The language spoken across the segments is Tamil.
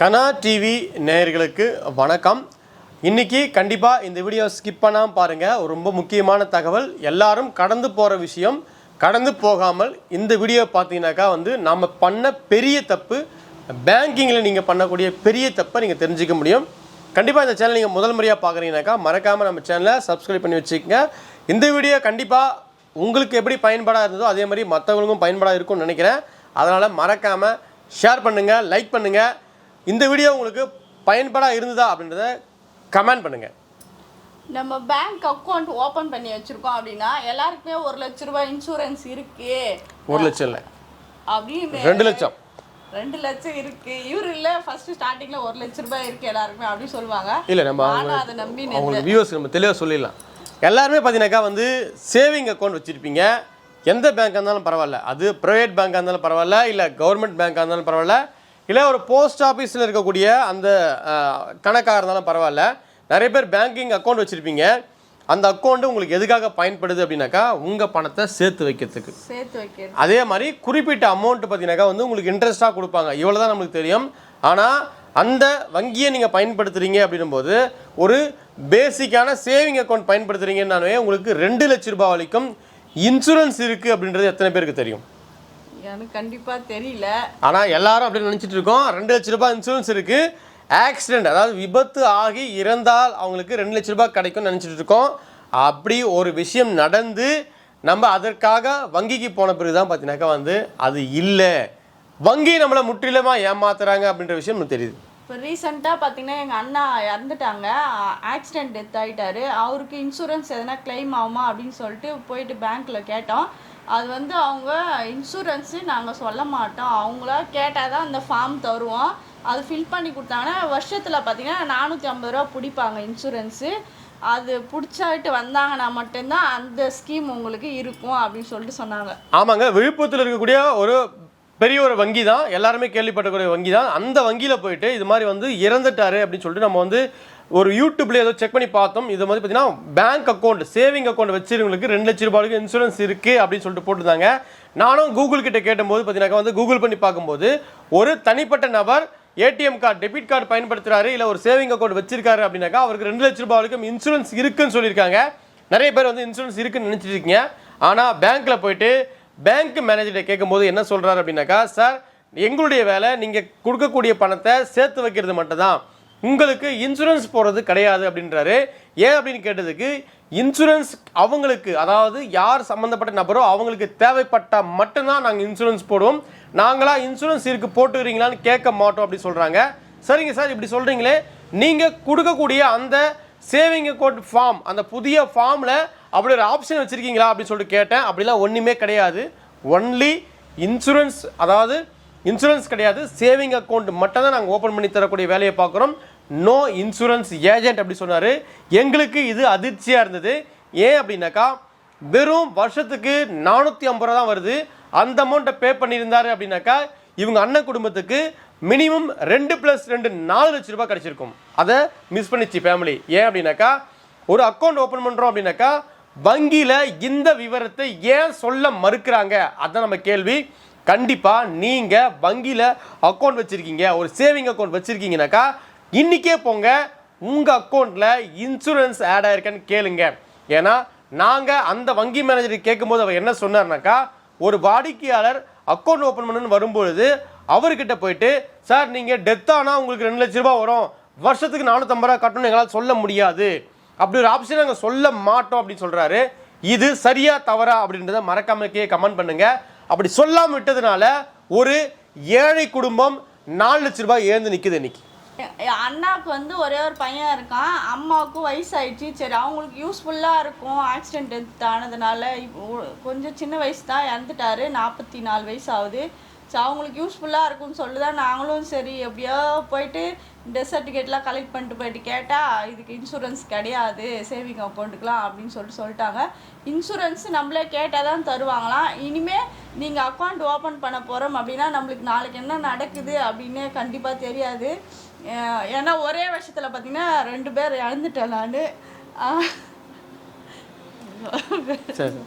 கனா டிவி நேயர்களுக்கு வணக்கம். இன்னைக்கு கண்டிப்பாக இந்த வீடியோ ஸ்கிப் பண்ணாமல் பாருங்கள் ரொம்ப முக்கியமான தகவல். எல்லாரும் கடந்து போகிற விஷயம் கடந்து போகாமல் இந்த வீடியோ பார்த்தீங்கன்னாக்கா வந்து நம்ம பண்ண பெரிய தப்பு பேங்கிங்கில் நீங்கள் பண்ணக்கூடிய பெரிய தப்பை நீங்கள் தெரிஞ்சுக்க முடியும். கண்டிப்பாக இந்த சேனல் நீங்கள் முதல் முறையாக பார்க்குறீங்கனாக்கா மறக்காமல் நம்ம சேனலை சப்ஸ்கிரைப் பண்ணி வச்சுக்கோங்க. இந்த வீடியோ கண்டிப்பாக உங்களுக்கு எப்படி பயன்பாடாக இருந்ததோ அதே மாதிரி மற்றவங்களுக்கும் பயன்பாடாக இருக்கும்னு நினைக்கிறேன். அதனால் மறக்காமல் ஷேர் பண்ணுங்கள் லைக் பண்ணுங்கள் இந்த வீடியோ உங்களுக்கு பயன்பாடாக இருந்ததா அப்படின்றத கமெண்ட் பண்ணுங்கள் நம்ம பேங்க் அக்கௌண்ட் ஓபன் பண்ணி வச்சிருக்கோம் அப்படின்னா எல்லாருக்குமே ஒரு லட்ச ரூபாய் இன்சூரன்ஸ் இருக்கு. ஒரு லட்சம் இல்லை. அப்படின்னு ரெண்டு லட்சம். ரெண்டு லட்சம் இருக்கு. இவரு இல்ல ஃபர்ஸ்ட் ஸ்டார்டிங்ல ஒரு லட்ச ரூபாய் இருக்கு எல்லாருக்குமே அப்படின்னு சொல்லுவாங்க. இல்லை நம்ம அதை நம்பி நம்ம தெளிவாக சொல்லிடலாம். எல்லாருமே பார்த்தீங்கன்னாக்கா வந்து சேவிங் அக்கௌண்ட் வச்சுருப்பீங்க. எந்த பேங்காக இருந்தாலும் பரவாயில்ல. அது ப்ரைவேட் பேங்காக இருந்தாலும் பரவாயில்ல இல்லை கவர்மெண்ட் பேங்காக இருந்தாலும் பரவாயில்ல. இல்லை ஒரு போஸ்ட் ஆஃபீஸில் இருக்கக்கூடிய அந்த கணக்காக இருந்தாலும் பரவாயில்ல. நிறைய பேர் பேங்கிங் அக்கௌண்ட் வச்சுருப்பீங்க. அந்த அக்கௌண்ட்டு உங்களுக்கு எதுக்காக பயன்படுது அப்படின்னாக்கா உங்கள் பணத்தை சேர்த்து வைக்கிறதுக்கு. சேர்த்து வைக்கிறது. அதே மாதிரி குறிப்பிட்ட அமௌண்ட் பார்த்தீங்கன்னாக்கா வந்து உங்களுக்கு இன்ட்ரெஸ்ட்டாக கொடுப்பாங்க. இவ்வளோ தான் நம்மளுக்கு தெரியும். ஆனால் அந்த வங்கியை நீங்கள் பயன்படுத்துகிறீங்க அப்படின்னும்போது ஒரு பேசிக்கான சேவிங் அக்கௌண்ட் பயன்படுத்துகிறீங்கன்னாவே உங்களுக்கு ரெண்டு லட்ச ரூபாய் வரைக்கும் இன்சூரன்ஸ் இருக்குது அப்படின்றது எத்தனை பேருக்கு தெரியும்? எனக்கு கண்டிப்பா தெரியல. ஆனால் எல்லாரும் அப்படி நினச்சிட்டு இருக்கோம். ரெண்டு லட்ச ரூபாய் இன்சூரன்ஸ் இருக்குது ஆக்சிடென்ட் அதாவது விபத்து ஆகி இறந்தால் அவங்களுக்கு ரெண்டு லட்ச ரூபாய் கிடைக்கும்னு நினச்சிட்டு இருக்கோம். அப்படி ஒரு விஷயம் நடந்து நம்ம அதற்காக வங்கிக்கு போன பிறகு தான் பார்த்தீங்கன்னாக்கா வந்து அது இல்லை. வங்கி நம்மளை முற்றிலுமாக ஏமாத்துறாங்க அப்படின்ற விஷயம் தெரியுது. இப்போ ரீசெண்டாக பார்த்தீங்கன்னா எங்கள் அண்ணா இறந்துட்டாங்க. ஆக்சிடென்ட் டெத் ஆகிட்டாரு அவருக்கு இன்சூரன்ஸ் எதனா கிளைம் ஆகுமா அப்படின்னு சொல்லிட்டு போயிட்டு பேங்க்கில் கேட்டோம். அது வந்து அவங்க இன்சூரன்ஸு நாங்கள் சொல்ல மாட்டோம். அவங்களா கேட்டால் தான் அந்த ஃபார்ம் தருவோம். அது ஃபில் பண்ணி கொடுத்தாங்கன்னா வருஷத்தில் பார்த்தீங்கன்னா நானூற்றி ஐம்பது ரூபா பிடிப்பாங்க இன்சூரன்ஸு அது பிடிச்சாட்டு வந்தாங்கன்னா மட்டும்தான் அந்த ஸ்கீம் உங்களுக்கு இருக்கும் அப்படின்னு சொல்லிட்டு சொன்னாங்க. ஆமாங்க விழுப்புரத்தில் இருக்கக்கூடிய ஒரு பெரிய ஒரு வங்கி தான் எல்லாருமே கேள்விப்பட்டக்கூடிய வங்கி தான் அந்த வங்கியில் போயிட்டு இது மாதிரி வந்து இறந்துட்டாரு அப்படின்னு சொல்லிட்டு நம்ம வந்து ஒரு யூடியூப்ல ஏதோ செக் பண்ணி பார்த்தோம். இது மாதிரி பார்த்தீங்கன்னா பேங்க் அக்கௌண்ட் சேவிங் அக்கௌண்ட் வச்சிருக்கவங்களுக்கு ரெண்டு லட்ச ரூபாய்க்கு இன்சூரன்ஸ் இருக்கு அப்படின்னு சொல்லிட்டு போட்டிருந்தாங்க. நானும் கூகுள் கிட்ட கேட்டபோது பார்த்தீங்கன்னா வந்து கூகுள் பண்ணி பார்க்கும்போது ஒரு தனிப்பட்ட நபர் ஏடிஎம் கார்டு டெபிட் கார்டு பயன்படுத்துறாரு இல்லை ஒரு சேவிங் அக்கௌண்ட் வச்சிருக்காரு அப்படின்னாக்கா அவருக்கு ரெண்டு லட்ச ரூபாய் வரைக்கும் இன்சூரன்ஸ் இருக்குன்னு சொல்லியிருக்காங்க. நிறைய பேர் வந்து இன்சூரன்ஸ் இருக்குன்னு நினச்சிட்டு இருக்கீங்க. ஆனால் பேங்க்கில் போயிட்டு பேங்க் மேனேஜர்கிட்ட கேட்கும்போது என்ன சொல்கிறாரு அப்படின்னாக்கா சார் எங்களுடைய வேலை நீங்கள் கொடுக்கக்கூடிய பணத்தை சேர்த்து வைக்கிறது மட்டும்தான். உங்களுக்கு இன்சூரன்ஸ் போடுறது கிடையாது அப்படின்றாரு. ஏன் அப்படின்னு கேட்டதுக்கு இன்சூரன்ஸ் அவங்களுக்கு அதாவது யார் சம்மந்தப்பட்ட நபரோ அவங்களுக்கு தேவைப்பட்டால் மட்டும்தான் நாங்கள் இன்சூரன்ஸ் போடுவோம். நாங்களாக இன்சூரன்ஸ் இருக்கு போட்டுக்கிறீங்களான்னு கேட்க மாட்டோம் அப்படி சொல்கிறாங்க சரிங்க சார் இப்படி சொல்கிறீங்களே நீங்கள் கொடுக்கக்கூடிய அந்த சேவிங் அக்கௌண்ட் ஃபார்ம் அந்த புதிய ஃபார்மில் அப்படி ஒரு ஆப்ஷன் வச்சுருக்கீங்களா அப்படின்னு சொல்லிட்டு கேட்டேன். அப்படிலாம் ஒன்றுமே கிடையாது. ஒன்லி இன்சூரன்ஸ் அதாவது இன்சூரன்ஸ் கிடையாது. சேவிங் அக்கௌண்ட் மட்டும் தான் நாங்கள் ஓப்பன் பண்ணி தரக்கூடிய வேலையை பார்க்குறோம். நோ இன்சூரன்ஸ் ஏஜென்ட் அப்படி சொன்னார். எங்களுக்கு இது அதிர்ச்சியாக இருந்தது. ஏன் அப்படின்னாக்கா வெறும் வருஷத்துக்கு நானூற்றி ஐம்பது ரூபா தான் வருது. அந்த அமௌண்ட்டை பே பண்ணியிருந்தாரு அப்படின்னாக்கா இவங்க அண்ணன் குடும்பத்துக்கு மினிமம் ரெண்டு ப்ளஸ் ரெண்டு நாலு லட்ச ரூபாய் கிடச்சிருக்கும். அதை மிஸ் பண்ணிச்சு ஃபேமிலி ஏன் அப்படின்னாக்கா ஒரு அக்கௌண்ட் ஓப்பன் பண்ணுறோம் அப்படின்னாக்கா வங்கியில் இந்த விவரத்தை ஏன் சொல்ல மறுக்கிறாங்க? அதான் நம்ம கேள்வி. கண்டிப்பாக நீங்கள் வங்கியில் அக்கௌண்ட் வச்சுருக்கீங்க. ஒரு சேவிங் அக்கௌண்ட் வச்சுருக்கீங்கனாக்கா இன்றைக்கே போங்க. உங்கள் அக்கௌண்ட்டில் இன்சூரன்ஸ் ஆட் ஆயிருக்கான்னு கேளுங்க. ஏன்னா நாங்கள் அந்த வங்கி மேனேஜர் கேட்கும்போது அவர் என்ன சொன்னார்னாக்கா ஒரு வாடிக்கையாளர் அக்கௌண்ட் ஓப்பன் பண்ணுன்னு வரும்பொழுது அவர்கிட்ட போயிட்டு சார் நீங்கள் டெத்தானா உங்களுக்கு ரெண்டு லட்ச ரூபா வரும். வருஷத்துக்கு நானூற்றம்பது ரூபா கட்டணும்னு எங்களால் சொல்ல முடியாது. அப்படி ஒரு ஆப்ஷன் நாங்கள் சொல்ல மாட்டோம் அப்படின்னு சொல்கிறாரு இது சரியா தவறா அப்படின்றத மறக்காமக்கே கமெண்ட் பண்ணுங்க. அப்படி சொல்லாமல் விட்டதுனால ஒரு ஏழை குடும்பம் நாலு லட்ச ரூபாய் ஏந்து நிற்குது இன்னைக்கு. அண்ணாவுக்கு வந்து ஒரே ஒரு பையன் இருக்கான். அம்மாவுக்கும் வயசாயிடுச்சு. சரி அவங்களுக்கு யூஸ்ஃபுல்லாக இருக்கும். ஆக்சிடென்ட் ஆனதுனால கொஞ்சம் சின்ன வயசு தான் இறந்துட்டாரு. நாற்பத்தி நாலு வயசு ஆகுது. ஸோ அவங்களுக்கு யூஸ்ஃபுல்லாக இருக்கும்னு சொல்லி தான் நாங்களும் சரி எப்படியோ போயிட்டு டெத் சர்டிஃபிகேட்லாம் கலெக்ட் பண்ணிட்டு போயிட்டு கேட்டால் இதுக்கு இன்சூரன்ஸ் கிடையாது சேவிங் அக்கௌண்ட்டுக்கெலாம் அப்படின்னு சொல்லிட்டு சொல்லிட்டாங்க. இன்சூரன்ஸ் நம்மளே கேட்டால் தான் தருவாங்களாம். இனிமேல் நீங்கள் அக்கௌண்ட் ஓப்பன் பண்ண போகிறோம் அப்படின்னா நம்மளுக்கு நாளைக்கு என்ன நடக்குது அப்படின்னு கண்டிப்பாக தெரியாது. ஏன்னா ஒரே வருஷத்தில் பார்த்தீங்கன்னா ரெண்டு பேர் இழந்துட்டேன் நான். சரி.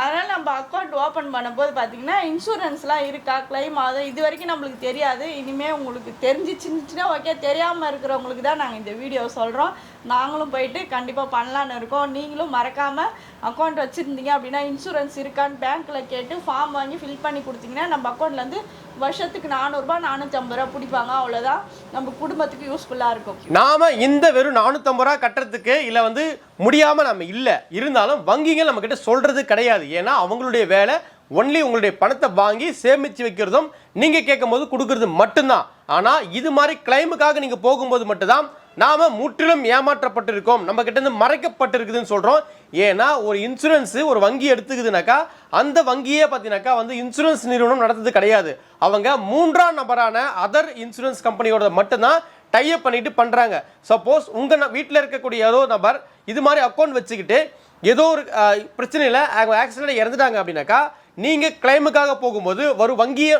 அதனால் நம்ம அக்கௌண்ட் ஓப்பன் பண்ணும்போது பார்த்தீங்கன்னா இன்சூரன்ஸ்லாம் இருக்கா கிளைம் ஆகுது இது வரைக்கும் நம்மளுக்கு தெரியாது. இனிமேல் உங்களுக்கு தெரிஞ்சிச்சுன்னா ஓகே தெரியாமல் இருக்கிறவங்களுக்கு தான் நாங்கள் இந்த வீடியோ சொல்கிறோம் நாங்களும் போயிட்டு கண்டிப்பாக பண்ணலான்னு இருக்கோம். நீங்களும் மறக்காமல் அக்கௌண்ட் வச்சுருந்தீங்க அப்படின்னா இன்சூரன்ஸ் இருக்கான்னு பேங்க்கில் கேட்டு ஃபார்ம் வாங்கி ஃபில் பண்ணி கொடுத்தீங்கன்னா நம்ம அக்கௌண்ட்லேருந்து வருஷத்துக்கு நானூறுரூபா நானூற்றம்பது ரூபா பிடிப்பாங்க அவ்வளோதான் நம்ம குடும்பத்துக்கு யூஸ்ஃபுல்லாக இருக்கும். நாம இந்த வெறும் நானூற்றம்பது ரூபா கட்டுறதுக்கு இல்லை வந்து முடியாமல் நம்ம இல்லை. இருந்தாலும் வங்கிகள் நம்ம கிட்ட சொல்றது கிடையாது. ஏன்னா அவங்களுடைய வேலை ஒன்லி உங்களுடைய பணத்தை வாங்கி சேமித்து வைக்கிறதும் நீங்கள் கேட்கும்போது கொடுக்கறது மட்டும்தான். ஆனால் இது மாதிரி கிளைமுக்காக நீங்கள் போகும்போது மட்டும்தான் நாம் முற்றிலும் ஏமாற்றப்பட்டிருக்கோம். நம்ம கிட்ட இருந்து மறைக்கப்பட்டிருக்குதுன்னு சொல்கிறோம் ஏன்னா ஒரு இன்சூரன்ஸு ஒரு வங்கி எடுத்துக்குதுனாக்கா அந்த வங்கியே பார்த்தீங்கன்னாக்கா வந்து இன்சூரன்ஸ் நிறுவனம் நடத்துறது கிடையாது. அவங்க மூன்றாம் நபரான அதர் இன்சூரன்ஸ் கம்பெனியோட மட்டும்தான் டைப் பண்ணிட்டு பண்ணுறாங்க சப்போஸ் உங்கள் வீட்டில் இருக்கக்கூடிய ஏதோ நபர் இது மாதிரி அக்கௌண்ட் வச்சுக்கிட்டு ஏதோ ஒரு பிரச்சனையில் அவங்க ஆக்சிடென்ட் இறந்துட்டாங்க அப்படின்னாக்கா நீங்கள் கிளைமுக்காக போகும்போது ஒரு வங்கியை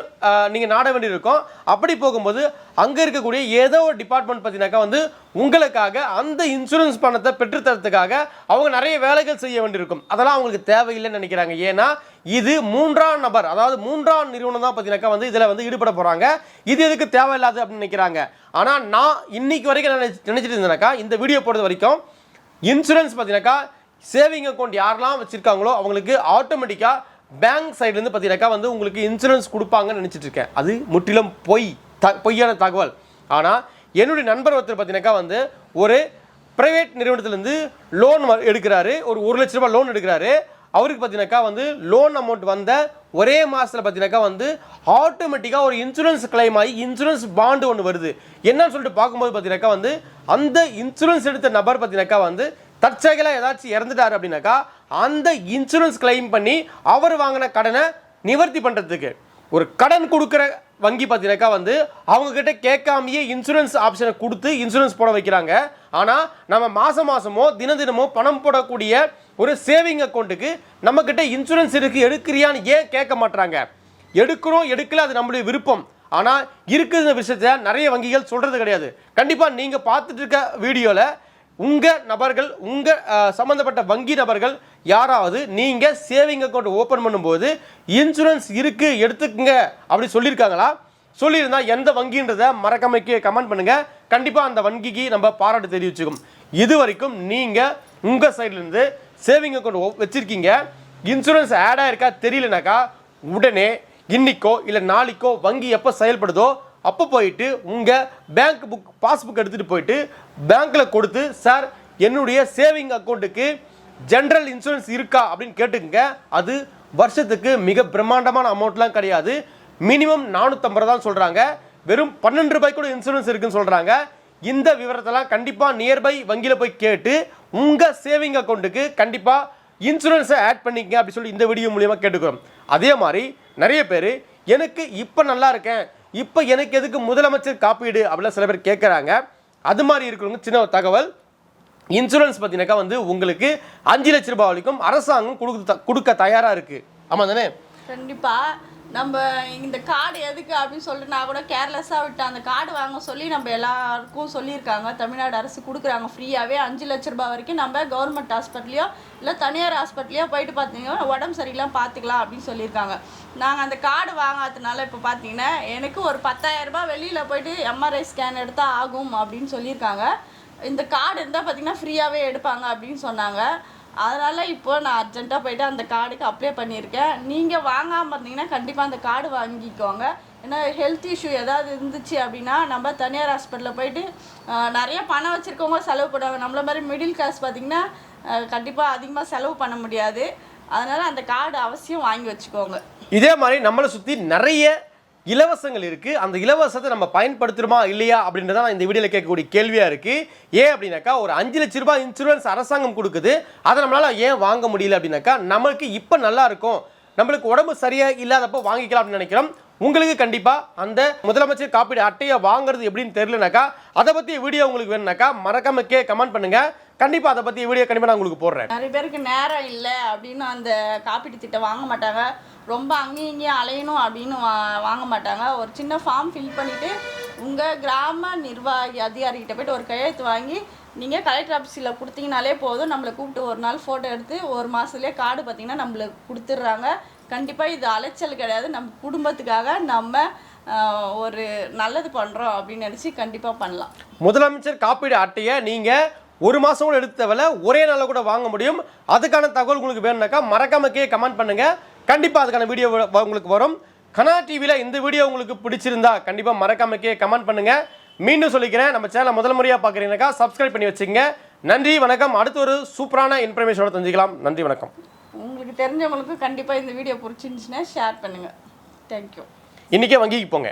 நீங்கள் நாட வேண்டியிருக்கும். அப்படி போகும்போது அங்கே இருக்கக்கூடிய ஏதோ ஒரு டிபார்ட்மெண்ட் பார்த்தீங்கன்னாக்கா வந்து உங்களுக்காக அந்த இன்சூரன்ஸ் பணத்தை பெற்றுத்தரத்துக்காக அவங்க நிறைய வேலைகள் செய்ய வேண்டியிருக்கும். அதெல்லாம் அவங்களுக்கு தேவையில்லைன்னு நினைக்கிறாங்க. ஏன்னா இது மூன்றாம் நபர் அதாவது மூன்றாம் நிறுவனம் தான் பார்த்தீங்கன்னாக்கா வந்து இதில் வந்து ஈடுபட போகிறாங்க இது எதுக்கு தேவையில்லாது அப்படின்னு நினைக்கிறாங்க. ஆனால் நான் இன்னைக்கு வரைக்கும் நினைச்சு நினைச்சிட்டு இருந்தேனாக்கா இந்த வீடியோ போடுறது வரைக்கும் இன்சூரன்ஸ் பார்த்தீங்கன்னாக்கா சேவிங் அக்கௌண்ட் யாரெல்லாம் வச்சுருக்காங்களோ அவங்களுக்கு ஆட்டோமேட்டிக்காக பேங்க் சைட்லேருந்து பார்த்தீங்கன்னாக்கா வந்து உங்களுக்கு இன்சூரன்ஸ் கொடுப்பாங்கன்னு நினச்சிட்டு இருக்கேன் அது முற்றிலும் பொய் த பொய்யான தகவல். ஆனால் என்னுடைய நண்பர் ஒருத்தர் பார்த்தீங்கன்னாக்கா வந்து ஒரு ப்ரைவேட் நிறுவனத்துலேருந்து லோன் எடுக்கிறாரு. ஒரு ஒரு லட்ச ரூபாய் லோன் எடுக்கிறாரு. அவருக்கு பார்த்தீங்கன்னாக்கா வந்து லோன் அமௌண்ட் வந்த ஒரே மாதத்தில் பார்த்தீங்கன்னாக்கா வந்து ஆட்டோமேட்டிக்காக ஒரு இன்சூரன்ஸ் கிளைம் ஆகி இன்சூரன்ஸ் பாண்டு ஒன்று வருது. என்னன்னு சொல்லிட்டு பார்க்கும்போது பார்த்தீங்கன்னாக்கா வந்து அந்த இன்சூரன்ஸ் எடுத்த நபர் பார்த்தீங்கன்னாக்கா வந்து தற்செயலாக ஏதாச்சும் இறந்துட்டாரு அப்படின்னாக்கா அந்த இன்சூரன்ஸ் கிளைம் பண்ணி அவர் வாங்கின கடனை நிவர்த்தி பண்ணுறதுக்கு ஒரு கடன் கொடுக்குற வங்கி பார்த்தீங்கன்னாக்கா வந்து அவங்கக்கிட்ட கேட்காமயே இன்சூரன்ஸ் ஆப்ஷனை கொடுத்து இன்சூரன்ஸ் போட வைக்கிறாங்க. ஆனால் நம்ம மாதம் மாதமோ தின தினமோ பணம் போடக்கூடிய ஒரு சேவிங் அக்கௌண்ட்டுக்கு நம்மக்கிட்ட இன்சூரன்ஸ் இருக்கு எடுக்கிறியான்னு ஏன் கேட்க மாட்றாங்க? எடுக்கிறோம் எடுக்கல அது நம்மளுடைய விருப்பம். ஆனால் இருக்குதுன்ற விஷயத்த நிறைய வங்கிகள் சொல்கிறது கிடையாது. கண்டிப்பாக நீங்கள் பார்த்துட்டு இருக்க வீடியோவில் உங்கள் நபர்கள் உங்கள் சம்மந்தப்பட்ட வங்கி நபர்கள் யாராவது நீங்கள் சேவிங் அக்கௌண்ட் ஓப்பன் பண்ணும்போது இன்சூரன்ஸ் இருக்குது எடுத்துக்கங்க அப்படி சொல்லியிருக்காங்களா? சொல்லியிருந்தால் எந்த வங்கின்றதை மறக்காம கமெண்ட் பண்ணுங்கள் கண்டிப்பாக அந்த வங்கிக்கு நம்ம பாராட்டு தெரிவிச்சுக்கும். இது வரைக்கும் நீங்கள் உங்கள் சைட்லேருந்து சேவிங் அக்கௌண்ட் வச்சுருக்கீங்க. இன்சூரன்ஸ் ஆட் ஆயிருக்கா தெரியலனாக்கா உடனே இன்னிக்கோ இல்லை நாளைக்கோ வங்கி எப்போ செயல்படுதோ அப்போ போயிட்டு உங்கள் பேங்க் புக் பாஸ்புக் எடுத்துகிட்டு போயிட்டு பேங்க்கில் கொடுத்து சார் என்னுடைய சேவிங் அக்கௌண்ட்டுக்கு ஜென்ரல் இன்சூரன்ஸ் இருக்கா? அப்படின்னு கேட்டுக்கங்க. அது வருஷத்துக்கு மிக பிரம்மாண்டமான அமௌண்ட்லாம் கிடையாது. மினிமம் நானூற்றம்பது தான் சொல்கிறாங்க வெறும் பன்னெண்டு ரூபாய் கூட இன்சூரன்ஸ் இருக்குன்னு சொல்கிறாங்க இந்த விவரத்தெல்லாம் கண்டிப்பாக நியர்பை வங்கியில் போய் கேட்டு உங்கள் சேவிங் அக்கௌண்ட்டுக்கு கண்டிப்பாக இன்சூரன்ஸை ஆட் பண்ணிக்கங்க அப்படின்னு சொல்லி இந்த வீடியோ மூலியமாக கேட்டுக்கிறோம். அதே மாதிரி நிறைய பேர் எனக்கு இப்போ நல்லா இருக்கேன். இப்போ எனக்கு எதுக்கு முதலமைச்சர் காப்பீடு அப்படிலாம் சில பேர் கேட்குறாங்க அது மாதிரி இருக்கிறவங்க சின்ன ஒரு தகவல். இன்சூரன்ஸ் பார்த்தீங்கன்னாக்கா வந்து உங்களுக்கு அஞ்சு லட்ச ரூபாய் வரைக்கும் அரசாங்கம் கொடுக்க த- கொடுக்க தயாராக இருக்குது ஆமாம் தானே? கண்டிப்பா. நம்ம இந்த கார்டு எதுக்கு அப்படின்னு சொல்லிட்டு நான் கூட கேர்லெஸ்ஸாக விட்டேன். அந்த கார்டு வாங்க சொல்லி நம்ம எல்லாருக்கும் சொல்லியிருக்காங்க. தமிழ்நாடு அரசு கொடுக்குறாங்க. ஃப்ரீயாகவே அஞ்சு லட்ச ரூபாய் வரைக்கும் நம்ம கவர்மெண்ட் ஹாஸ்பிட்டலையோ இல்லை தனியார் ஹாஸ்பிட்டலையோ போயிட்டு பார்த்தீங்கன்னா உடம்பு சரியில்லாம் பார்த்துக்கலாம் அப்படின்னு சொல்லியிருக்காங்க. நாங்கள் அந்த கார்டு வாங்காததுனால இப்போ பார்த்தீங்கன்னா எனக்கு ஒரு பத்தாயிரரூபா வெளியில் போயிட்டு எம்ஆர்ஐ ஸ்கேன் எடுத்தால் ஆகும் அப்படின்னு சொல்லியிருக்காங்க. இந்த கார்டு இருந்தால் பார்த்தீங்கன்னா ஃப்ரீயாகவே எடுப்பாங்க அப்படின்னு சொன்னாங்க. அதனால் இப்போ நான் அர்ஜென்ட்டாக போயிட்டு அந்த கார்டுக்கு அப்ளை பண்ணியிருக்கேன். நீங்கள் வாங்காமல் இருந்தீங்கன்னா கண்டிப்பாக அந்த கார்டு வாங்கிக்கோங்க. ஏன்னா ஹெல்த் இஷ்யூ ஏதாவது இருந்துச்சு அப்படின்னா நம்ம தனியார் ஹாஸ்பிட்டலில் போயிட்டு நிறைய பணம் வச்சுருக்கவங்க செலவு பண்ணுவாங்க. நம்மள மாதிரி மிடில் கிளாஸ் பார்த்தீங்கன்னா கண்டிப்பாக அதிகமாக செலவு பண்ண முடியாது. அதனால் அந்த கார்டு அவசியம் வாங்கி வச்சுக்கோங்க. இதே மாதிரி நம்மளை சுற்றி நிறைய இலவசங்கள் இருக்குது அந்த இலவசத்தை நம்ம பயன்படுத்துகிறோமா இல்லையா அப்படின்றத நான் இந்த வீடியோவில் கேட்கக்கூடிய கேள்வியாக இருக்குது ஏன் அப்படின்னாக்கா ஒரு அஞ்சு லட்ச ரூபாய் இன்சூரன்ஸ் அரசாங்கம் கொடுக்குது. அதை நம்மளால் ஏன் வாங்க முடியல அப்படின்னாக்கா நம்மளுக்கு இப்போ நல்லா இருக்கும். நம்மளுக்கு உடம்பு சரியாக இல்லாதப்போ வாங்கிக்கலாம் அப்படின்னு நினைக்கிறோம். உங்களுக்கு கண்டிப்பாக அந்த முதலமைச்சர் காப்பீடு அட்டையை வாங்குறது எப்படின்னு தெரியலனாக்கா அதை பற்றி வீடியோ உங்களுக்கு வேணும்னாக்கா மறக்காம கே கமெண்ட் பண்ணுங்கள் கண்டிப்பாக அதை பற்றி வீடியோ கண்டிப்பாக நான் உங்களுக்கு போடுறேன். நிறைய பேருக்கு நேரம் இல்லை அப்படின்னு அந்த காப்பீட்டு திட்டம் வாங்க மாட்டாங்க. ரொம்ப அங்கேயும் இங்கேயும் அலையணும் அப்படின்னு வா வாங்க மாட்டாங்க. ஒரு சின்ன ஃபார்ம் ஃபில் பண்ணிவிட்டு உங்கள் கிராம நிர்வாகி அதிகாரிகிட்ட போயிட்டு ஒரு கையெழுத்து வாங்கி நீங்கள் கலெக்டர் ஆஃபீஸில் கொடுத்தீங்கனாலே போதும். நம்மளை கூப்பிட்டு ஒரு நாள் ஃபோட்டோ எடுத்து ஒரு மாதத்துலேயே கார்டு பார்த்தீங்கன்னா நம்மளுக்கு கொடுத்துட்றாங்க. கண்டிப்பாக இது அலைச்சல் கிடையாது. நம்ம குடும்பத்துக்காக நம்ம ஒரு நல்லது பண்ணுறோம் அப்படின்னு நினச்சி கண்டிப்பாக பண்ணலாம். முதலமைச்சர் காப்பீடு அட்டையை நீங்கள் ஒரு மாதம் கூட எடுத்தவில் ஒரே நாளில் கூட வாங்க முடியும். அதுக்கான தகவல் உங்களுக்கு வேணும்னாக்கா மறக்காம கே கமெண்ட் பண்ணுங்க. கண்டிப்பாக அதுக்கான வீடியோ உங்களுக்கு வரும். கனா டிவியில் இந்த வீடியோ உங்களுக்கு பிடிச்சிருந்தா கண்டிப்பாக மறக்காம கே கமெண்ட் பண்ணுங்கள் மீண்டும் சொல்லிக்கிறேன் நம்ம சேனலை முதல் முறையாக பார்க்குறீங்கனாக்கா சப்ஸ்கிரைப் பண்ணி வச்சுங்க நன்றி வணக்கம். அடுத்து ஒரு சூப்பரான இன்ஃபர்மேஷனோட தெரிஞ்சுக்கலாம். நன்றி வணக்கம். உங்களுக்கு தெரிஞ்சவங்களுக்கும் கண்டிப்பாக இந்த வீடியோ பிடிச்சிருந்துச்சுன்னா ஷேர் பண்ணுங்கள் தேங்க்யூ இன்றைக்கே வங்கிக்கு போங்க.